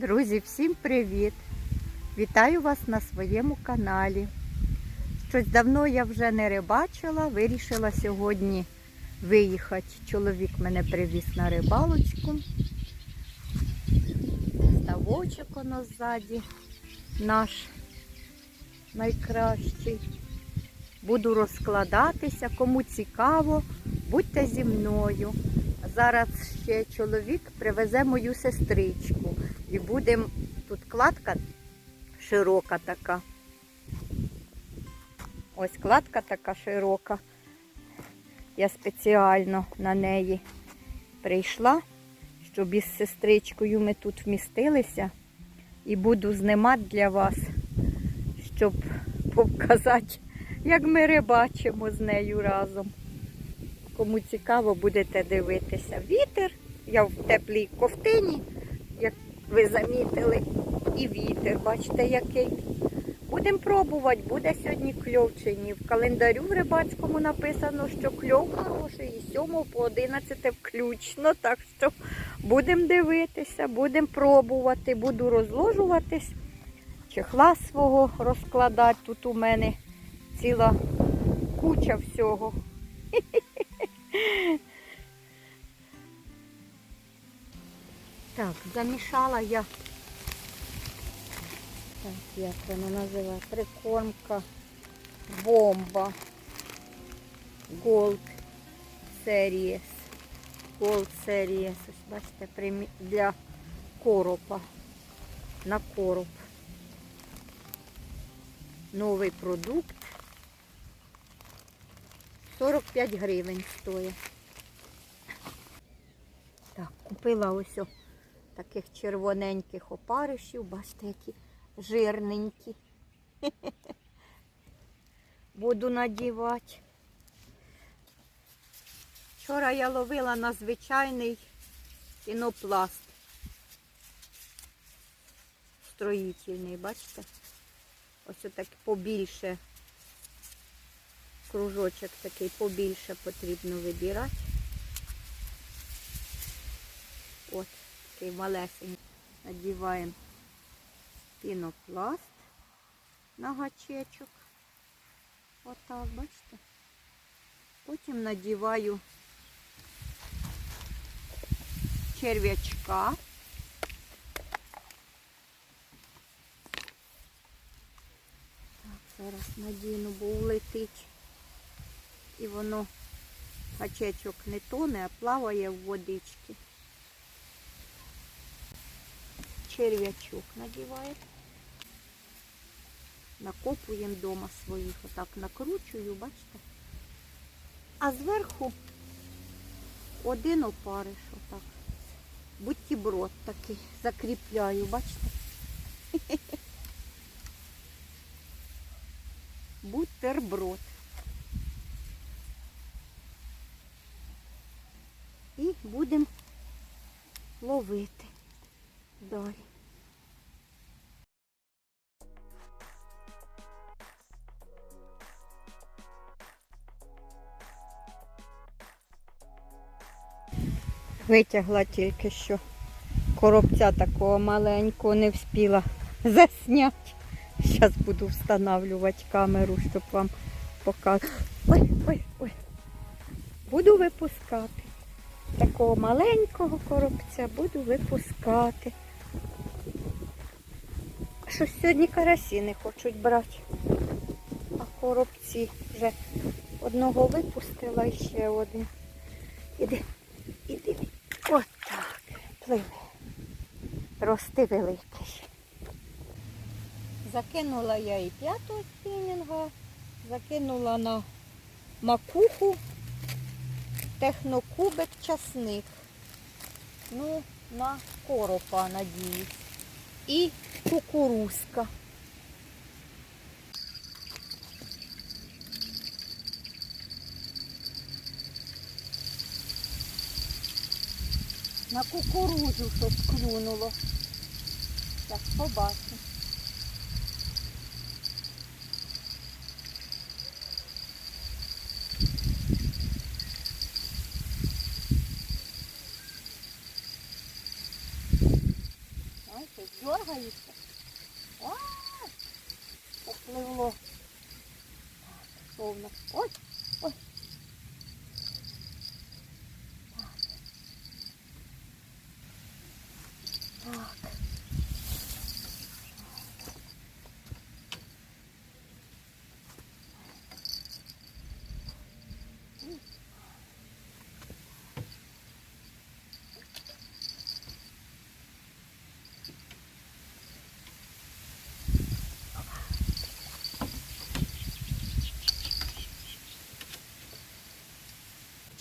Друзі, всім привіт! Вітаю вас на своєму каналі. Щось давно я вже не рибачила, вирішила сьогодні виїхати. Чоловік мене привіз на рибалочку. Ставочок воно ззаді наш найкращий. Буду розкладатися, кому цікаво, будьте зі мною. Зараз ще чоловік привезе мою сестричку. І будемо тут кладка широка така. Ось кладка така широка. Я спеціально на неї прийшла, щоб із сестричкою ми тут вмістилися. І буду знімати для вас, щоб показати, як ми рибачимо з нею разом. Кому цікаво, будете дивитися. Вітер, я в теплій ковтині, як ви замітили, і вітер, бачите, який. Будемо пробувати, буде сьогодні кльов чи ні. В календарю в рибацькому написано, що кльов хороший і 7 по 11 включно. Так що будемо дивитися, будемо пробувати, буду розложуватись, чехла свого розкладати. Тут у мене ціла куча всього. Так, замішала я. Так, як вона називає? Прикормка бомба. Gold Series. Gold Series. Ось бачите, для коропа. На короб. Новий продукт. 45 гривень стоїть. Так, купила ось таких червоненьких опаришів, бачите, які жирненькі. Буду надівати. Вчора я ловила на звичайний пінопласт. Строїтельний, бачите? Ось отак побільше. Кружочок такий побільше потрібно вибирати. От такий малесенький. Надіваємо пінопласт на гачечок. Отак, бачите? Потім надіваю черв'ячка. Зараз надіну, бо улетить. І воно гачечок не тоне, а плаває в водичці. Черв'ячок надіваю. Накопуємо вдома своїх. Отак накручую, бачите? А зверху один опариш, отак. Буттіброд такий закріпляю, бачите? Бутерброд. І будемо ловити далі. Витягла тільки що коробця такого маленького не встигла засняти. Зараз буду встановлювати камеру, щоб вам показати. Ой, ой, ой. Буду випускати. Такого маленького коробця буду випускати. Щось сьогодні карасі не хочуть брати. А коробці вже одного випустила і ще один. Іди, іди. От так. Пливи. Рости великий. Закинула я і п'ятого спінінга, закинула на макуху технокубик часник. Ну, на коропа, надіюсь. І кукурузка. На кукурузу, щоб клюнуло. Так, побачимо. Знаєте, дергається. А, попливло. Повно. Ой, ой. Так.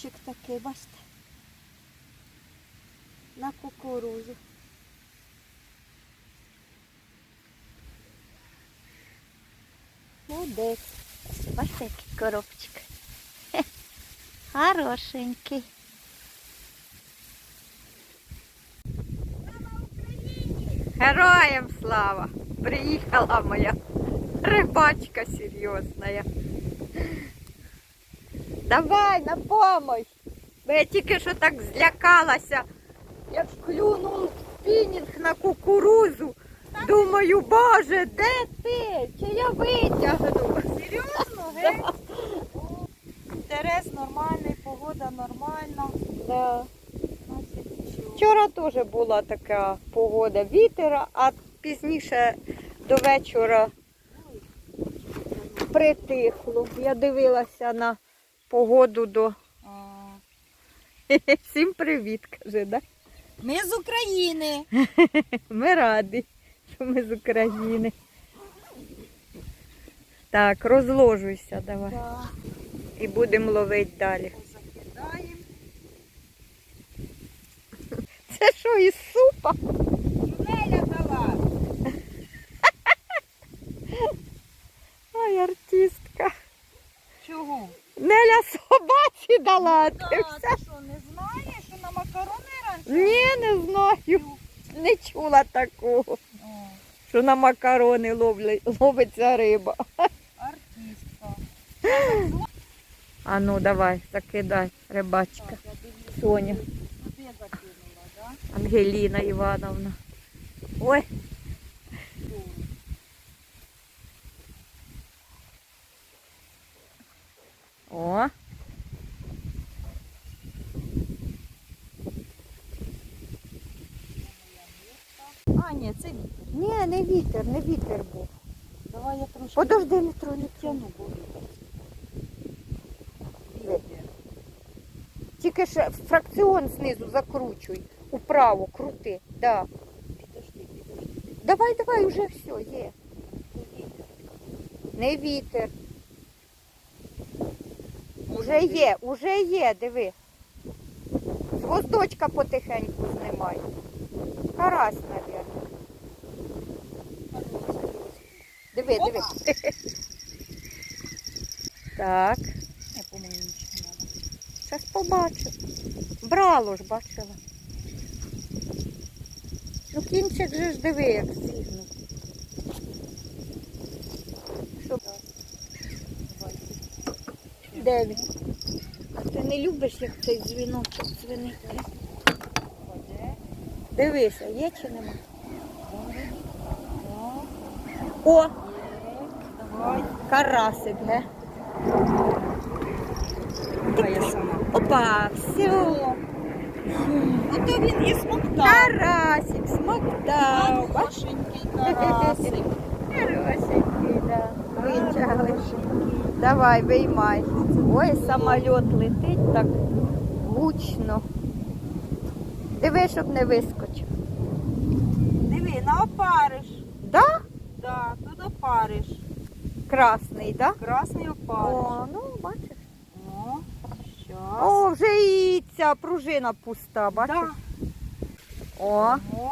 Чик такий, бачите. На кукурузу. Молодець. Бачите, який коробчик. Хе, Хорошенький. Героям слава! Приїхала моя рибачка серйозна. Давай на помощь. Бо я тільки що так злякалася, як клюнув спінінг на кукурузу. Думаю, боже, де ти? Чи я витягну? Серйозно, геть? Інтерес нормальний, погода нормальна. Да. Вчора теж була така погода, вітер, а пізніше до вечора притихло. Я дивилася на погоду до. Всім привіт, каже, да? Ми з України. Ми раді, що ми з України. Так, розложуйся давай. Так, І будемо ловити далі. закидаємо. Це що із супа? Неля дала. Ай, артистка. Чого? Собаці дала. а Да, Ти ти що, не знаєш, що на макарони раніше? Ні, не знаю. Не чула такого, О, що на макарони ловлять, ловиться риба. артистка. А ну давай, закидай, рибачка. Так, я дивлюсь. Соня, Туди закинула, да? Ангеліна Івановна. Ой, о, А, ні, це вітер. ні, не вітер, не вітер був. Давай я трошки Подожди, не троні. тяну, бо вітер. Тільки ж фракціон знизу закручуй. Управо, крути. Да. Підожди, підожди. Давай, давай, уже все, є. Це вітер. Не вітер. Уже є, уже є, диви. З воздочка потихеньку знімай. Карась, мабуть. Диви, диви. Так, Я, по-моєму, нічого не надо. зараз побачу. Брало ж, бачила. Ну кінчик же ж диви, як зігнув. Щоб... Де він? А ти не любиш, як цей дзвіночок дзвенить? Дивися, є чи нема? О, карасик, ге? Опа, все. Ото він і смоктав. Карасик, смоктав. Хорошенький карасик. Хорошенький, да. Витягли. Давай, виймай. Ой, самоліт летить так гучно. Диви, щоб не вискочив. Диви, на опариш. Да? Да, тут опариш. Красний, да? Красний опариш. О, ну бачиш. О, щас. О, вже і ця пружина пуста, бачиш? Да. О, О,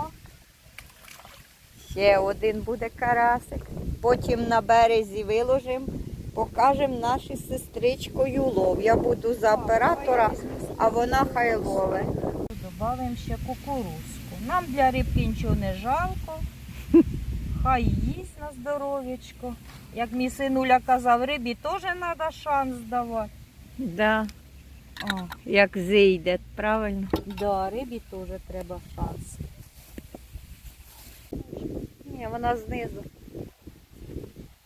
ще один буде карасик. Потім на березі виложимо, покажемо наші з сестричкою лов. Я буду за оператора, а вона хай ловить. Добавимо ще кукурузку. Нам для рибки нічого не жалко. Хай їсть на здоров'ячко. Як мій синуля казав, рибі теж треба шанс давати. Да, О, як зійде, правильно? да, рибі теж треба шанс. Ні, вона знизу.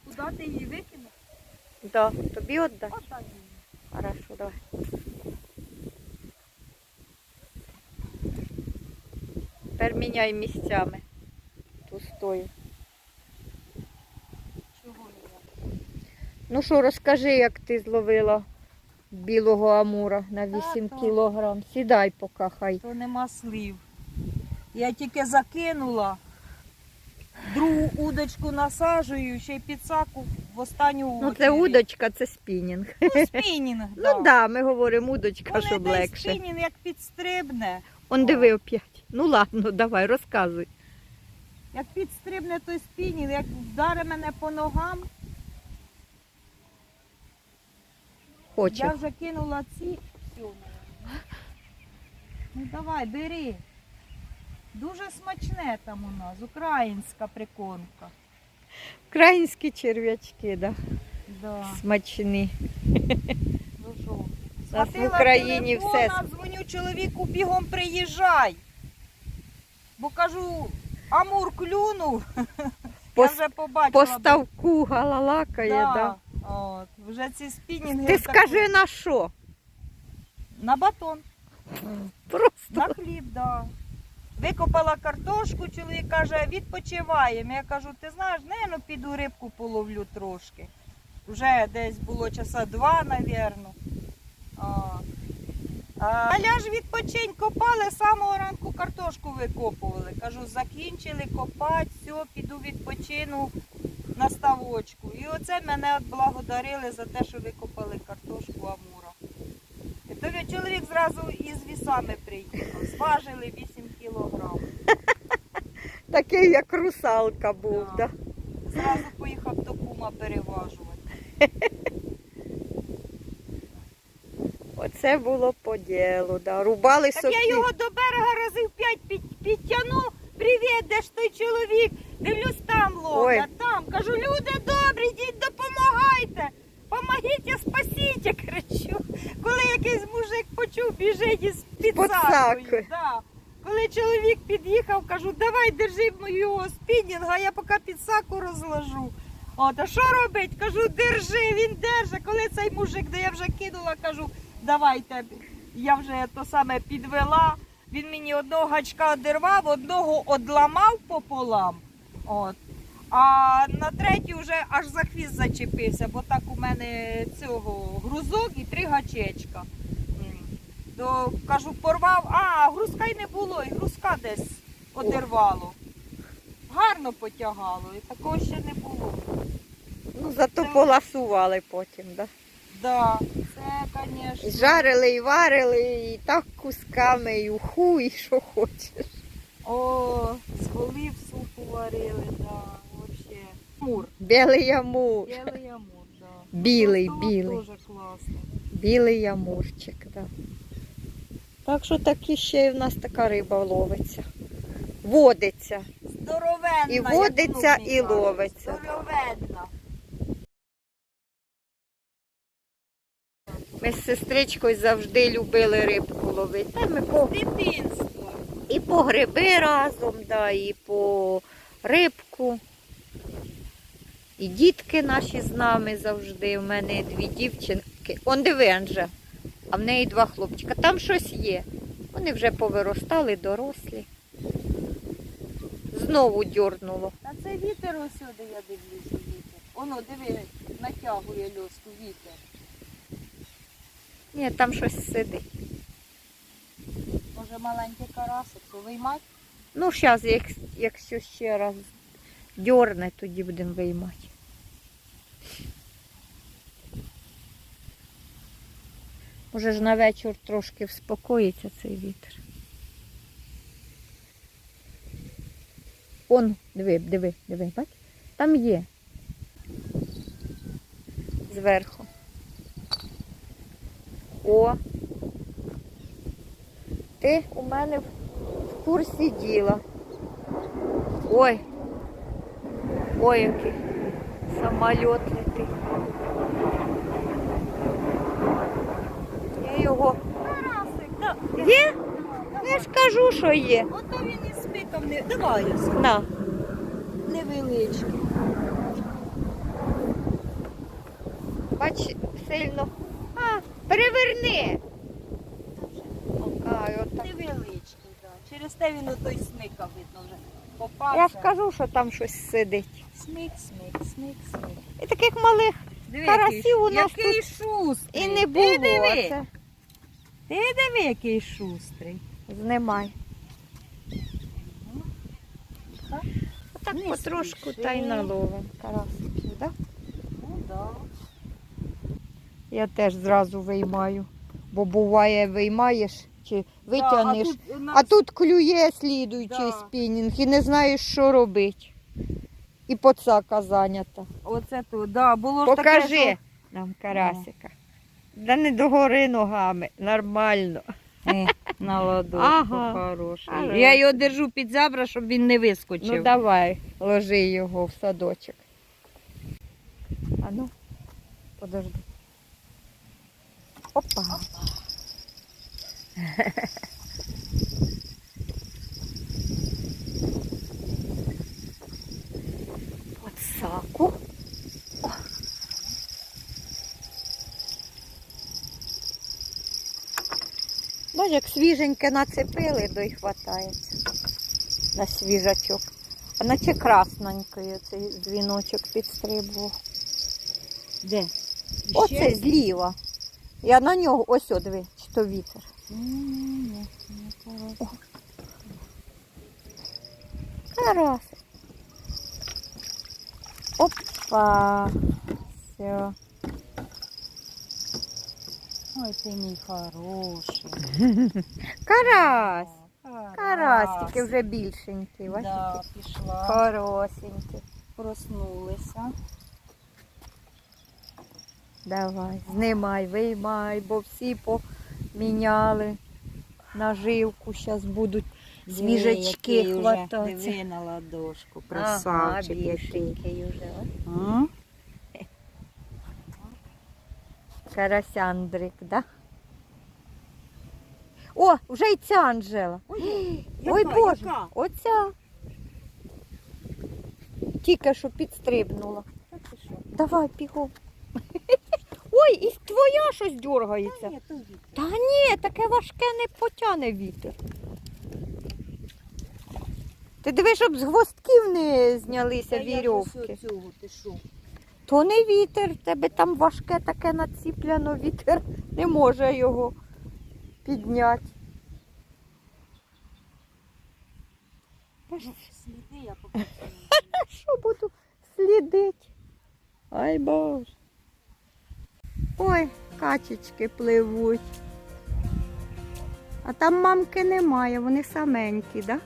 Куди ти її викинув? Да. Тобі віддай? Отдай. Хорошо, давай. Тепер міняй місцями. Пустою. Чого не Ну що, розкажи, як ти зловила білого амура на 8 Та, кілограм. Сідай поки хай. То нема слів. Я тільки закинула, другу удочку насаджую, ще й підсаку в останню Ну це очередь. удочка, це спінінг. Ну, спінінг, Ну так, да, ми говоримо удочка, Вони щоб той легше. спінінг як підстрибне. Он диви опять. Ну ладно, давай, розказуй. Як підстрибне той спінінг, як вдаре мене по ногам, Хоче. я вже кинула ці. Всю, ну давай, бери. Дуже смачне там у нас, українська прикормка. Українські черв'ячки, да. Да. смачні. Ну що? нас в Схватила Україні все- дзвоню чоловіку, бігом приїжджай. Бо кажу, Амур клюнув. По, Я вже побачила. по ставку галалакає, да. да. От, вже ці спінінги. Ти отако- скажи на що? На батон, Просто. на хліб, да. Викопала картошку, чоловік каже, відпочиваємо. Я кажу, ти знаєш, не, ну піду рибку половлю трошки. Вже десь було часа два, навірно. А, ляж відпочинь, копали, з самого ранку картошку викопували. Кажу, закінчили копати, все, піду відпочину на ставочку. І оце мене благодарили за те, що викопали картошку Амура. І то чоловік зразу із вісами приїхав. Зважили 8 кілограм. Такий, як русалка був, Да. да. Зразу поїхав до кума переважувати. Оце було по ділу, да. Рубали Так собі. я його до берега разів п'ять під, підтягну. Привіт, де ж той чоловік? Дивлюсь, там ловлять, там. Кажу, люди добрі, йдіть, допомагайте. Помогіть, спасіть, кричу. Коли якийсь мужик почув, біжить із підсакою. підсакою. Да. Коли чоловік під'їхав, кажу, давай держи мою спінінг, а я поки підсаку розложу. От, а що робить? Кажу, держи, він держить. Коли цей мужик, де я вже кинула, кажу, давайте. Я вже то саме підвела. Він мені одного гачка одірвав, одного одламав пополам. От. А на третій вже аж за хвіст зачепився, бо так у мене цього грузок і три гачечка. То кажу, порвав, а грузка й не було, і грузка десь одірвало. Гарно потягало, і такого ще не було. Ну, зато поласували потім, да. Да, це, звісно. Жарили і варили, і так кусками, і уху, і що хочеш. О, з голів супу варили, да, вообще. Мур. Білий ямур. Білий амур, да. Білий, Просто білий. Дуже класно. Білий ямурчик, да. Так що такі ще й в нас така риба ловиться. Водиться. Здоровенна. І водиться, і ловиться. Здоровенна. Ми з сестричкою завжди любили рибку ловити. Та ми по, Дитинство. і по гриби разом, да, і по рибку. І дітки наші з нами завжди. У мене дві дівчинки. Он диви, Анжа, а в неї два хлопчика. Там щось є. Вони вже повиростали, дорослі. Знову дьорнуло. Та це вітер ось сюди, я дивлюся, вітер. Воно, диви, натягує льоску вітер. Ні, там щось сидить. Може маленький карасик, то виймать? Ну, зараз, як, якщо ще раз дьорне, тоді будемо виймати. Може ж на вечір трошки вспокоїться цей вітер. Он, диви, диви, диви, бач? Там є. Зверху. О. Ти у мене в курсі діла. Ой. Ой, який самоліт летить. Я його. Карасик, да. Є? Ну, Я ж кажу, що є. Ото він із спитом не. Давай, я На. невеличкі. Бач, сильно. А, переверни. А, отак. Невеличкі, так. Через те він отой смика видно вже. Попався. Я ж кажу, що там щось сидить. Смик, смик, смик, смик. І таких малих Диви, Карасів у нас який шустрий. і не Ти було. диви, Це ти диви, який шустрий. знімай. Отак Не потрошку спіши. та й наловим карасиків, да? Ну да. Я теж зразу виймаю. Бо буває, виймаєш чи витягнеш, Да, а тут, нас- а тут клює слідуючий Да. спінінг і не знаєш, що робити. І поцака зайнята. Оце тут, да, було ж таке, що... нам карасика. Да не догори ногами, нормально. Е, на ладошку Ага. хороший. Ага. Я його держу під забра, щоб він не вискочив. Ну давай, ложи його в садочок. А ну, подожди. Опа. Подсаку. О. Бачиш, як свіженьке нацепили, то й хватається на свіжачок. А наче красненькою цей дзвіночок підстрибував. Де? Оце зліва. Я на нього ось о, диви, чи то вітер. Ні, не хороший. Карасик. Опа. Все. Ой, ти мій хороший. Карась. Карасики вже більшенькі. Да, пішла. Хорошенькі. Проснулися. Давай, знімай, виймай, бо всі поміняли наживку. Зараз будуть свіжачки хвататися. Диви на ладошку, Ага, красавчик який. більшенький вже. Карасяндрик, да? О, вже й ця Анжела. Ой, яка, Боже, яка? оця. Тільки що підстрибнула. Та? Давай, бігом. Ой, і твоя щось дергається. Ні, то від- Та ні, таке важке не потяне вітер. Ти диви, щоб з гвоздків не знялися Та я ж ось оцього, ти що? То не вітер, в тебе там важке таке націпляно, вітер не може його підняти. Сліди я попрацюю. Що буду слідити? Ай боже. Ой, качечки пливуть. А там мамки немає, вони саменькі, да?